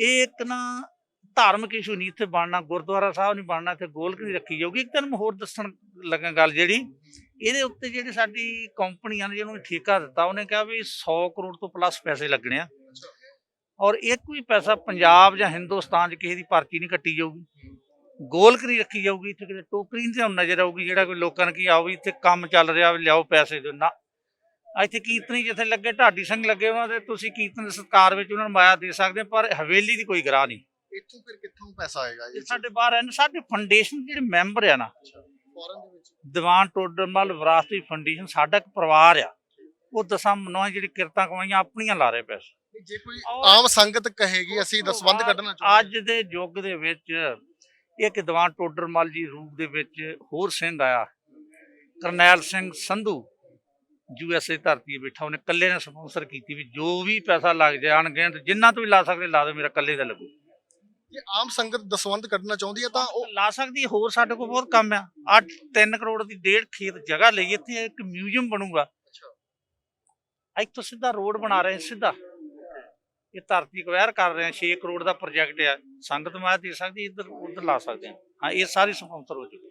ਇਹ ਇੱਕ ਨਾ ਧਾਰਮਿਕ ਇਸ਼ੂ ਨਹੀਂ ਇੱਥੇ ਬਣਨਾ, ਗੁਰਦੁਆਰਾ ਸਾਹਿਬ ਨਹੀਂ ਬਣਨਾ, ਇੱਥੇ ਗੋਲਕ ਨਹੀਂ ਰੱਖੀ ਜਾਊਗੀ। ਇੱਕ ਤੈਨੂੰ ਮੈਂ ਹੋਰ ਦੱਸਣ ਲੱਗਾ ਗੱਲ ਜਿਹੜੀ, ਇਹਦੇ ਉੱਤੇ ਜਿਹੜੀ ਸਾਡੀ ਕੰਪਨੀਆਂ ਨੇ, ਜਿਹਨੂੰ ਠੇਕਾ ਦਿੱਤਾ, ਉਹਨੇ ਕਿਹਾ ਵੀ 100 ਕਰੋੜ ਤੋਂ ਪਲੱਸ ਪੈਸੇ ਲੱਗਣੇ ਆ। ਔਰ ਇੱਕ ਵੀ ਪੈਸਾ ਪੰਜਾਬ ਜਾਂ ਹਿੰਦੁਸਤਾਨ 'ਚ ਕਿਸੇ ਦੀ ਪਰਚੀ ਨਹੀਂ ਕੱਟੀ ਜਾਊਗੀ। ਗੋਲਕ ਨਹੀਂ ਰੱਖੀ ਜਾਊਗੀ, ਇੱਥੇ ਕਿਤੇ ਟੋਕਰੀ ਨਹੀਂ ਤੁਹਾਨੂੰ ਨਜ਼ਰ ਆਊਗੀ ਜਿਹੜਾ ਕੋਈ ਲੋਕਾਂ ਨੇ ਕੀ ਆਓ ਵੀ ਇੱਥੇ ਕੰਮ ਚੱਲ ਰਿਹਾ ਵੀ ਲਿਆਓ ਪੈਸੇ ਦਿਓ। ਨਾ ਇੱਥੇ ਕੀਰਤਨੀ ਜਿੱਥੇ ਲੱਗੇ ਢਾਡੀ ਸਿੰਘ ਲੱਗੇ ਉਹਨਾਂ ਦੇ ਤੁਸੀਂ ਕੀਰਤਨ ਦੇ ਸਤਕਾਰ ਵਿੱਚ ਉਹਨਾਂ ਨੂੰ ਮਾਇਆ ਦੇ ਸਕਦੇ ਹੋ, ਪਰ ਹਵੇਲੀ ਦੀ ਕੋਈ ਗਰਾਹ ਨਹੀਂ। ਇੱਥੋਂ ਫਿਰ ਕਿੱਥੋਂ ਪੈਸਾ ਆਏਗਾ ਇਹ ਸਾਡੇ ਬਾਹਰ ਹਨ ਸਾਡੇ ਫਾਊਂਡੇਸ਼ਨ ਜਿਹੜੇ ਮੈਂਬਰ ਆ ਨਾ ਫੋਰਨ ਦੇ ਵਿੱਚ। ਦੀਵਾਨ ਟੋਡਰਮਲ ਵਿਰਾਸਤੀ ਫਾਊਂਡੇਸ਼ਨ ਸਾਡਾ ਇੱਕ ਪਰਿਵਾਰ ਆ। ਉਹ ਦਸਾਂ ਮਨੋਂ ਜਿਹੜੀ ਕਿਰਤਾਂ ਕਮਾਈਆਂ ਆਪਣੀਆਂ ਲਾ ਰਹੇ ਪੈਸੇ। ਜੇ ਕੋਈ ਆਮ ਸੰਗਤ ਕਹੇਗੀ ਅਸੀਂ ਦਸਵੰਧ ਕੱਢਣਾ ਚਾਹੁੰਦੇ ਅੱਜ ਦੇ ਯੁੱਗ ਦੇ ਵਿੱਚ ਇੱਕ ਦੀਵਾਨ ਟੋਡਰਮਲ ਜੀ ਰੂਪ ਦੇ ਵਿੱਚ ਹੋਰ ਸਿੰਘ ਆਇਆ। Karnail Singh Sandhu U S A ਧਰਤੀ 'ਤੇ ਬੈਠਾ ਉਹਨੇ ਇਕੱਲੇ ਨੇ ਸਪਾਂਸਰ ਕੀਤੀ ਵੀ ਜੋ ਵੀ ਪੈਸਾ ਲੱਗ ਜਾਣਗੇ ਤੇ ਜਿੰਨਾ ਤੋਂ ਵੀ ਲਾ ਸਕਦੇ ਲਾ ਦਿਓ ਮੇਰਾ ਇਕੱਲੇ ਦਾ ਲੱਗੂ। ਜੇ ਆਮ ਸੰਗਤ ਦਸਵੰਧ ਕੱਢਣਾ ਚਾਹੁੰਦੀ ਹੈ ਤਾਂ ਉਹ ਲਾ ਸਕਦੀ ਹੈ, ਹੋਰ ਸਾਡੇ ਕੋਲ ਬਹੁਤ ਕੰਮ ਆ। ਆ 3 ਕਰੋੜ ਦੀ ਡੇਢ ਖੇਤ ਜਗ੍ਹਾ ਲਈ ਇੱਥੇ ਇੱਕ ਮਿਊਜ਼ੀਅਮ ਬਣੂਗਾ। ਇੱਥੋਂ ਸਿੱਧਾ ਰੋਡ ਬਣਾ ਰਹੇ ਸਿੱਧਾ। ਇਹ ਧਰਤੀ ਕਵੈਰ ਕਰ ਰਹੇ ਆ 6 ਕਰੋੜ ਦਾ ਪ੍ਰੋਜੈਕਟ ਆ। ਸੰਗਤ ਮਾਇਆ ਦੇ ਸਕਦੀ ਇੱਧਰ ਉੱਧਰ ਲਾ ਸਕਦੇ ਆ। ਹਾਂ ਇਹ ਸਾਰੀ ਸਪਾਂਸਰ ਹੋ ਚੁੱਕੀ